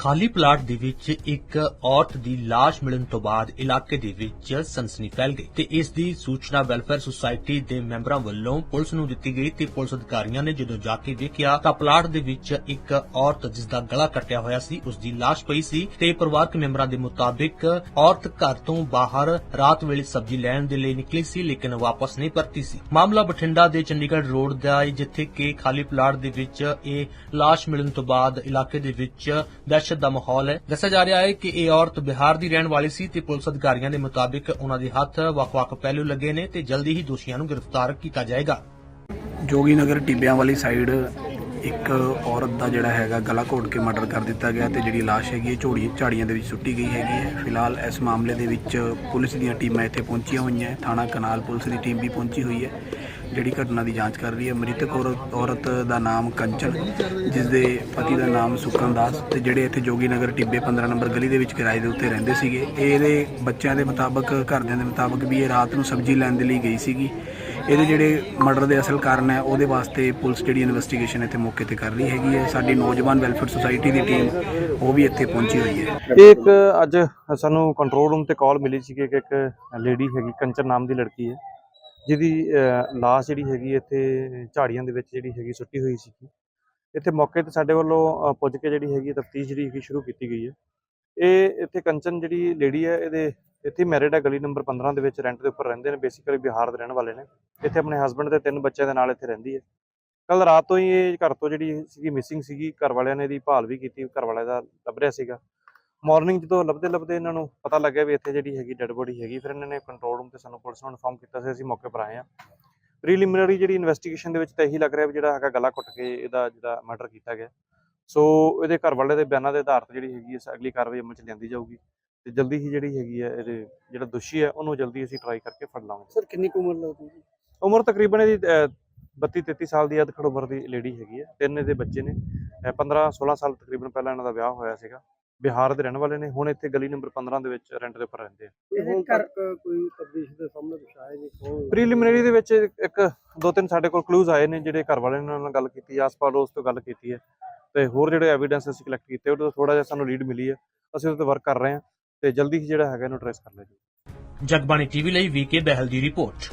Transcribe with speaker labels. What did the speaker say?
Speaker 1: ਖਾਲੀ ਪਲਾਟ ਦੇ ਵਿੱਚ ਇੱਕ ਔਰਤ ਦੀ ਲਾਸ਼ ਮਿਲਣ ਤੋਂ ਬਾਅਦ ਇਲਾਕੇ ਦੇ ਵਿੱਚ ਸਨਸਨੀ ਫੈਲ ਗਈ ਤੇ ਇਸ ਦੀ ਸੂਚਨਾ ਵੈਲਫੇਅਰ ਸੁਸਾਇਟੀ ਦੇ ਮੈਂਬਰਾਂ ਵੱਲੋਂ ਪੁਲਿਸ ਨੂੰ ਦਿੱਤੀ ਗਈ ਤੇ ਪੁਲਿਸ ਅਧਿਕਾਰੀਆਂ ਨੇ ਜਦੋਂ ਜਾ ਕੇ ਵੇਖਿਆ ਤਾਂ ਪਲਾਟ ਦੇ ਵਿੱਚ ਇੱਕ ਔਰਤ ਜਿਸ ਦਾ ਗਲਾ ਕੱਟਿਆ ਹੋਇਆ ਸੀ ਉਸ ਦੀ ਲਾਸ਼ ਪਈ ਸੀ ਤੇ ਪਰਿਵਾਰਕ ਮੈਂਬਰਾਂ ਦੇ ਮੁਤਾਬਿਕ ਔਰਤ ਘਰ ਤੋਂ ਬਾਹਰ ਰਾਤ ਵੇਲੇ ਸਬਜ਼ੀ ਲੈਣ ਦੇ ਲਈ ਨਿਕਲੀ ਸੀ, ਲੇਕਿਨ ਵਾਪਸ ਨਹੀਂ ਪਰਤੀ ਸੀ। ਮਾਮਲਾ ਬਠਿੰਡਾ ਦੇ ਚੰਡੀਗੜ੍ਹ ਰੋਡ ਦਾ ਹੈ, ਜਿੱਥੇ ਕਿ ਖਾਲੀ ਪਲਾਟ ਦੇ ਵਿੱਚ ਇਹ ਲਾਸ਼ ਮਿਲਣ ਤੋਂ ਬਾਅਦ ਇਲਾਕੇ ਦੇ ਵਿੱਚ ਦਹਿਸ਼ਤ ਦਾ ਮਾਹੌਲ ਹੈ। ਦੱਸਿਆ ਜਾ ਰਿਹਾ ਹੈ ਕਿ ਇਹ ਔਰਤ ਬਿਹਾਰ ਦੀ ਰਹਿਣ ਵਾਲੀ ਸੀ ਤੇ ਪੁਲਿਸ ਅਧਿਕਾਰੀਆਂ ਦੇ ਮੁਤਾਬਿਕ ਉਹਨਾਂ ਦੇ ਹੱਥ ਵੱਖ-ਵੱਖ ਪਹਿਲੂ ਲੱਗੇ ਨੇ ਤੇ ਜਲਦੀ ਹੀ ਦੋਸ਼ੀਆਂ ਨੂੰ ਗ੍ਰਿਫਤਾਰ ਕੀਤਾ ਜਾਏਗਾ।
Speaker 2: ਜੋਗੀ ਨਗਰ ਟਿੱਬਿਆਂ ਵਾਲੀ ਸਾਈਡ ਇੱਕ ਔਰਤ ਦਾ ਜਿਹੜਾ ਹੈਗਾ ਗਲਾ ਘੋਟ ਕੇ ਮਰਡਰ ਕਰ ਦਿੱਤਾ ਗਿਆ ਤੇ ਜਿਹੜੀ ਲਾਸ਼ ਹੈਗੀ ਹੈ, ਝੋੜੀ ਝਾੜੀਆਂ ਦੇ ਵਿੱਚ ਸੁੱਟੀ ਗਈ ਹੈਗੀ ਹੈ। ਫਿਲਹਾਲ ਇਸ ਮਾਮਲੇ ਦੇ ਵਿੱਚ ਪੁਲਿਸ ਦੀਆਂ ਟੀਮਾਂ ਇੱਥੇ ਪਹੁੰਚੀਆਂ ਹੋਈਆਂ ਥਾਣਾ ਕਨਾਲ ਪੁਲਿਸ ਦੀ ਟੀਮ ਵੀ ਪਹੁੰਚੀ ਹੋਈ ਹੈ। ਜਿਹੜੀ ਘਟਨਾ ਦੀ ਜਾਂਚ ਕਰ ਰਹੀ ਹੈ, ਮ੍ਰਿਤਕ ਔਰਤ ਔਰਤ ਦਾ ਨਾਮ ਕੰਚਨ ਜਿਸ ਦੇ ਪਤੀ ਦਾ ਨਾਮ ਸੁਖਨ ਦਾਸ ਤੇ ਜਿਹੜੇ ਇੱਥੇ ਜੋਗੀ ਨਗਰ ਟਿੱਬੇ 15 ਨੰਬਰ ਗਲੀ ਦੇ ਵਿੱਚ ਕਿਰਾਏ ਦੇ ਉੱਤੇ ਰਹਿੰਦੇ ਸੀਗੇ। ਇਹਦੇ ਬੱਚਿਆਂ ਦੇ ਮੁਤਾਬਕ, ਘਰਦਿਆਂ ਦੇ ਮੁਤਾਬਕ ਵੀ ਇਹ ਰਾਤ ਨੂੰ ਸਬਜ਼ੀ ਲੈਣ ਦੇ ਲਈ ਗਈ ਸੀਗੀ। ਇਹਦੇ ਜਿਹੜੇ ਮਰਡਰ ਦੇ ਅਸਲ ਕਾਰਨ ਹੈ, ਉਹਦੇ ਵਾਸਤੇ ਪੁਲਿਸ ਜਿਹੜੀ ਇਨਵੈਸਟੀਗੇਸ਼ਨ ਇੱਥੇ ਮੌਕੇ ਤੇ ਕਰ ਰਹੀ ਹੈਗੀ ਹੈ। ਸਾਡੀ ਨੌਜਵਾਨ ਵੈਲਫੇਅਰ ਸੁਸਾਇਟੀ ਦੀ ਟੀਮ, ਉਹ ਵੀ ਇੱਥੇ ਪਹੁੰਚੀ ਹੋਈ ਹੈ।
Speaker 3: ਇਹ ਇੱਕ ਅੱਜ ਸਾਨੂੰ ਕੰਟਰੋਲ ਰੂਮ ਤੇ ਕਾਲ ਮਿਲੀ ਸੀ ਕਿ ਇੱਕ ਲੇਡੀ ਹੈਗੀ, ਕੰਚਨ ਨਾਮ ਦੀ ਲੜਕੀ ਹੈ। ਜਿਹਦੀ ਲਾਸ਼ ਜਿਹੜੀ ਹੈਗੀ ਇੱਥੇ ਝਾੜੀਆਂ ਦੇ ਵਿੱਚ ਜਿਹੜੀ ਹੈਗੀ ਸੁੱਟੀ ਹੋਈ ਸੀ ਇੱਥੇ ਮੌਕੇ ਤੇ ਸਾਡੇ ਵੱਲੋਂ ਪੁੱਜ ਕੇ ਜਿਹੜੀ ਹੈਗੀ ਤਫਤੀਸ਼ ਜਿਹੜੀ ਹੈਗੀ ਸ਼ੁਰੂ ਕੀਤੀ ਗਈ ਹੈ। ਇਹ ਇੱਥੇ ਕੰਚਨ ਜਿਹੜੀ ਲੇਡੀ ਹੈ, ਇਹਦੇ ਇੱਥੇ ਮੈਰਿਡ ਹੈ, ਗਲੀ ਨੰਬਰ 15 ਦੇ ਵਿੱਚ ਰੈਂਟ ਦੇ ਉੱਪਰ ਰਹਿੰਦੇ ਨੇ ਬੇਸਿਕਲੀ ਬਿਹਾਰ ਦੇ ਰਹਿਣ ਵਾਲੇ ਨੇ। ਇੱਥੇ ਆਪਣੇ ਹਸਬੰਡ ਤੇ ਤਿੰਨ ਬੱਚਿਆਂ ਦੇ ਨਾਲ ਇੱਥੇ ਰਹਿੰਦੀ ਹੈ। ਕੱਲ ਰਾਤ ਤੋਂ ਹੀ ਇਹ ਘਰ ਤੋਂ ਜਿਹੜੀ ਸੀਗੀ ਮਿਸਿੰਗ ਸੀਗੀ, ਘਰ ਵਾਲਿਆਂ ਨੇ ਇਹਦੀ ਭਾਲ ਵੀ ਕੀਤੀ, ਘਰ ਵਾਲਿਆਂ ਦਾ ਲੱਭ ਰਿਹਾ ਸੀਗਾ। ਮਾਰਨਿੰਗ ਜਦੋਂ ਲੱਭਦੇ ਲੱਭਦੇ ਇਹਨਾਂ ਨੂੰ ਪਤਾ ਲੱਗਿਆ ਵੀ ਇੱਥੇ ਜਿਹੜੀ ਹੈਗੀ ਡੈਡ ਬੋਡੀ ਹੈਗੀ ਫਿਰ ਇਹਨਾਂ ਨੇ ਕੰਟਰੋਲ ਰੂਮ ਤੇ ਸਾਨੂੰ ਪੁਲਿਸ ਨੂੰ ਇਨਫੋਰਮ ਕੀਤਾ ਸੀ ਅਸੀਂ ਮੌਕੇ ਪਰ ਆਏ ਹਾਂ। ਪ੍ਰੀਲਿਮਿਨਰੀ ਜਿਹੜੀ ਇਨਵੈਸਟੀਗੇਸ਼ਨ ਦੇ ਵਿੱਚ ਤਾਂ ਇਹੀ ਲੱਗ ਰਿਹਾ ਵੀ ਜਿਹੜਾ ਹੈਗਾ ਗਲਾ ਘੁੱਟ ਕੇ ਇਹਦਾ ਜਿਹੜਾ ਮਰਡਰ ਕੀਤਾ ਗਿਆ। ਸੋ ਇਹਦੇ ਘਰ ਵਾਲੇ ਦੇ ਬਿਆਨਾਂ ਦੇ ਆਧਾਰ ਤੇ ਜਿਹੜੀ ਹੈਗੀ ਹੈ ਅਗਲੀ ਕਾਰਵਾਈ ਅਮਲ ਚ ਲਿਆਂਦੀ ਜਾਊਗੀ ਤੇ ਜਲਦੀ ਹੀ ਜਿਹੜੀ ਹੈਗੀ ਹੈ ਇਹਦੇ ਜਿਹੜਾ ਦੋਸ਼ੀ ਹੈ ਉਹਨੂੰ ਜਲਦੀ ਅਸੀਂ ਟਰਾਈ ਕਰਕੇ ਫੜ ਲਾਵਾਂਗੇ
Speaker 2: ਸਰ ਕਿੰਨੀ ਉਮਰ ਲੱਗਦੀ ਹੈ
Speaker 3: ਉਮਰ ਤਕਰੀਬਨ ਇਹਦੀ 32 33 ਸਾਲ ਦੀ ਅਧਖੜ ਉਮਰ ਦੀ ਲੇਡੀ ਹੈਗੀ ਹੈ ਤਿੰਨ ਇਹਦੇ ਬੱਚੇ ਨੇ। 15 16 ਸਾਲ ਤਕਰੀਬਨ ਪਹਿਲਾਂ ਇਹਨਾਂ ਦਾ ਵਿਆਹ ਹੋਇਆ ਸੀਗਾ। ਬਿਹਾਰ ਦੇ ਰਹਿਣ ਵਾਲੇ ਨੇ ਹੁਣ ਇੱਥੇ ਗਲੀ ਨੰਬਰ 15 ਦੇ ਵਿੱਚ ਰੈਂਟ ਦੇ ਉੱਪਰ ਰਹਿੰਦੇ ਆ।
Speaker 2: ਹੁਣ ਤੱਕ ਕੋਈ ਤਬਦੀਸ਼ ਦੇ ਸਾਹਮਣੇ ਵਿਸ਼ਾਇਆ ਨਹੀਂ ਕੌਣ
Speaker 3: ਪ੍ਰੀਲਿਮਿਨਰੀ ਦੇ ਵਿੱਚ ਇੱਕ ਦੋ ਤਿੰਨ ਸਾਡੇ ਕੋਲ ਕਲੂਜ਼ ਆਏ ਨੇ ਜਿਹੜੇ ਘਰ ਵਾਲਿਆਂ ਨਾਲ ਗੱਲ ਕੀਤੀ ਆਸ-ਪਾਸ ਉਸ ਤੋਂ ਗੱਲ ਕੀਤੀ ਹੈ ਤੇ ਹੋਰ ਜਿਹੜੇ ਐਵੀਡੈਂਸ ਅਸੀਂ ਕਲੈਕਟ ਕੀਤੇ ਉਹਦੇ ਤੋਂ ਥੋੜਾ ਜਿਹਾ ਸਾਨੂੰ ਲੀਡ ਮਿਲੀ ਹੈ ਅਸੀਂ ਉਹਦੇ ਤੇ ਵਰਕ ਕਰ ਰਹੇ ਹਾਂ ਤੇ ਜਲਦੀ ਹੀ ਜਿਹੜਾ ਹੈਗਾ ਇਹਨੂੰ ਟ੍ਰੇਸ ਕਰ ਲਿਆ ਜੀ
Speaker 1: ਜਗਬਾਣੀ ਟੀਵੀ ਲਈ ਵੀਕੇ ਬਹਿਲ ਦੀ ਰਿਪੋਰਟ।